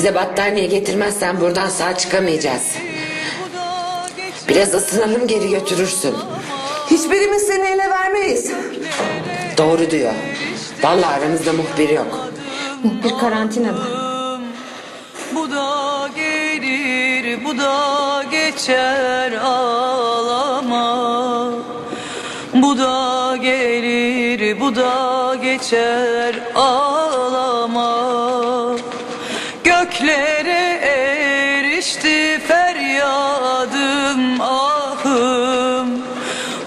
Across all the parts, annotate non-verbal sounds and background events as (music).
Bize battaniye getirmezsen buradan sağ çıkamayacağız. Biraz ısınalım geri götürürsün. Hiçbirimiz seni ele vermeyiz. Doğru diyor. Vallahi aramızda muhbir yok. Bir karantinada. Bu da gelir, bu da geçer ağlama. Bu da gelir, bu da geçer ağlama. Göklere erişti feryadım ahım.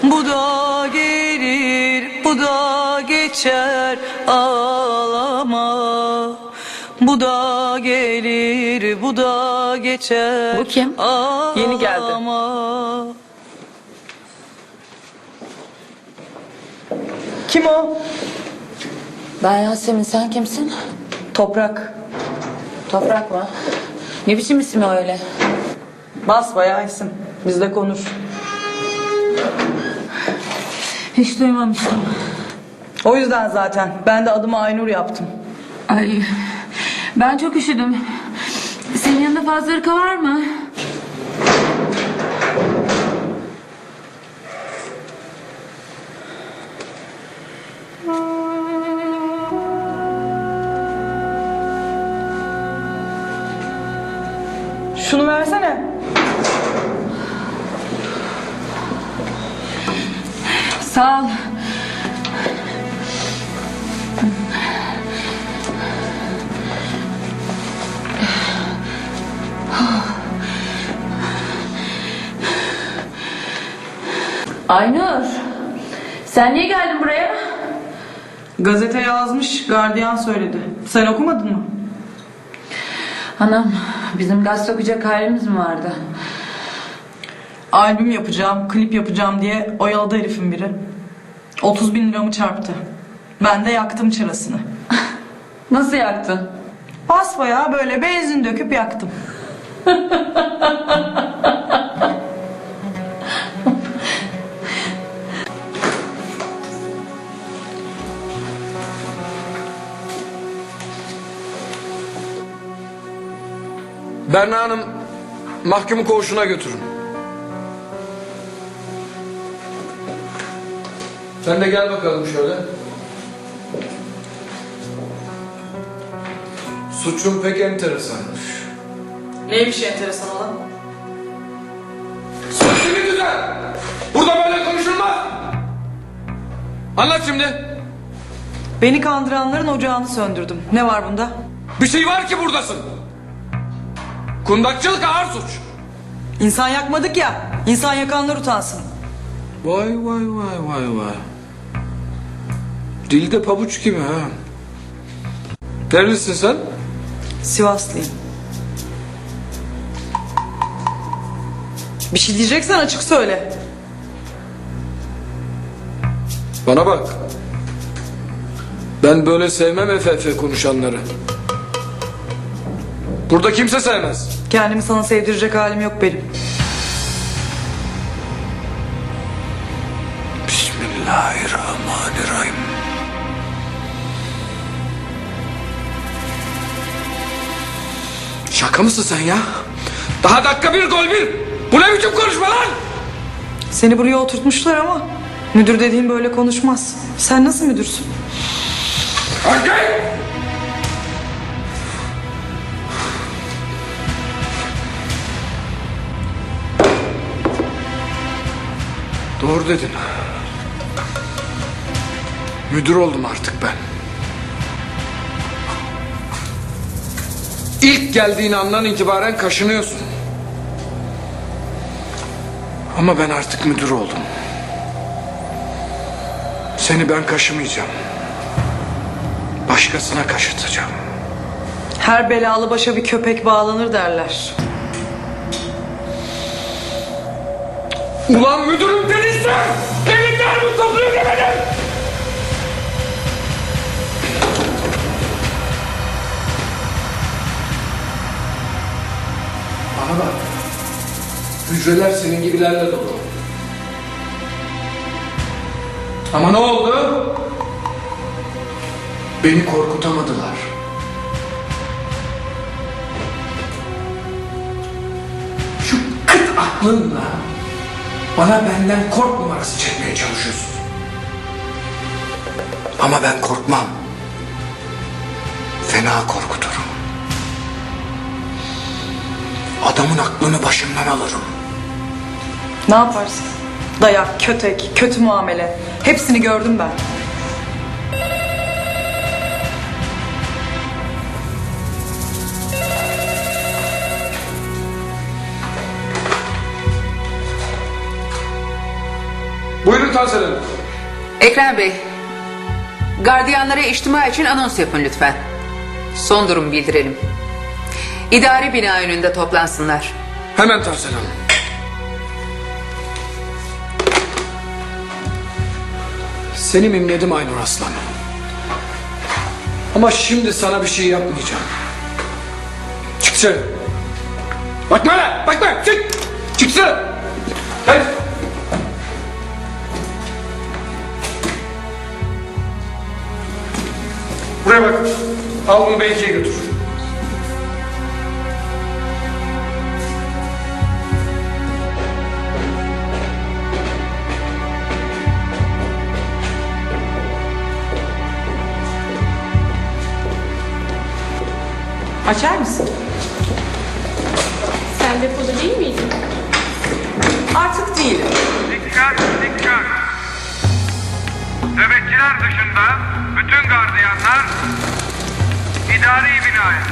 Bu da gelir, bu da geçer ağlama. Bu da gelir, bu da geçer. Bu kim? Yeni geldi. Kim o? Ben Yasemin sen kimsin? Toprak. Toprak mı? Ne biçim isim o öyle? Basbayağı isim. Bizde konuş. Hiç duymamıştım. O yüzden zaten ben de adımı Aynur yaptım. Ay ben çok üşüdüm. Senin yanında fazla ırka var mı? Versene. Sağ ol. Aynur. Sen niye geldin buraya? Gazete yazmış, gardiyan söyledi. Sen okumadın mı? Anam bizim gazete okuyacak halimiz mi vardı? Albüm yapacağım, klip yapacağım diye oyaladı herifin biri. 30 bin liramı çarptı. Ben de yaktım çırasını. (laughs) Nasıl yaktın? Basbayağı böyle benzin döküp yaktım. (laughs) Berna Hanım mahkumu koğuşuna götürün. Sen de gel bakalım şöyle. Suçun pek enteresanmış. Neymiş enteresan olan? Sesini düzen! Burada böyle konuşulmaz! Anlat şimdi. Beni kandıranların ocağını söndürdüm. Ne var bunda? Bir şey var ki buradasın. Kundakçılık ağır suç. İnsan yakmadık ya. İnsan yakanlar utansın. Vay vay vay vay vay. Dilde pabuç gibi ha. Nerelisin sen? Sivaslıyım. Bir şey diyeceksen açık söyle. Bana bak. Ben böyle sevmem FF konuşanları. Burada kimse sevmez. Kendimi sana sevdirecek halim yok benim. Bismillahirrahmanirrahim. Şaka mısın sen ya? Daha dakika bir gol bir. Bu ne biçim konuşma lan? Seni buraya oturtmuşlar ama müdür dediğin böyle konuşmaz. Sen nasıl müdürsün? Erkek! Doğru dedin. Müdür oldum artık ben. İlk geldiğin andan itibaren kaşınıyorsun. Ama ben artık müdür oldum. Seni ben kaşımayacağım. Başkasına kaşıtacağım. Her belalı başa bir köpek bağlanır derler. Ulan müdürüm dedin sen! Benim derbi topluyor demedin! Bana bak. Hücreler senin gibilerle dolu. Ama ne oldu? Beni korkutamadılar. Şu kıt aklınla bana benden kork numarası çekmeye çalışıyorsun. Ama ben korkmam. Fena korkuturum. Adamın aklını başından alırım. Ne yaparsın? Dayak, kötek, kötü muamele. Hepsini gördüm ben. Hanım. Ekrem Bey, gardiyanlara içtima için anons yapın lütfen. Son durum bildirelim. İdari bina önünde toplansınlar. Hemen Tansel Hanım. Seni mimledim Aynur Aslan. Ama şimdi sana bir şey yapmayacağım. Çık dışarı. Bakma lan, bakma, çık. Çık dışarı. Buraya bak. Al bunu belediye götür. Açar mısın? Sen depoda değil miydin? Artık değilim. Dikkat dikkat. Nöbetçiler dışında bütün gardiyanlar idari binaya.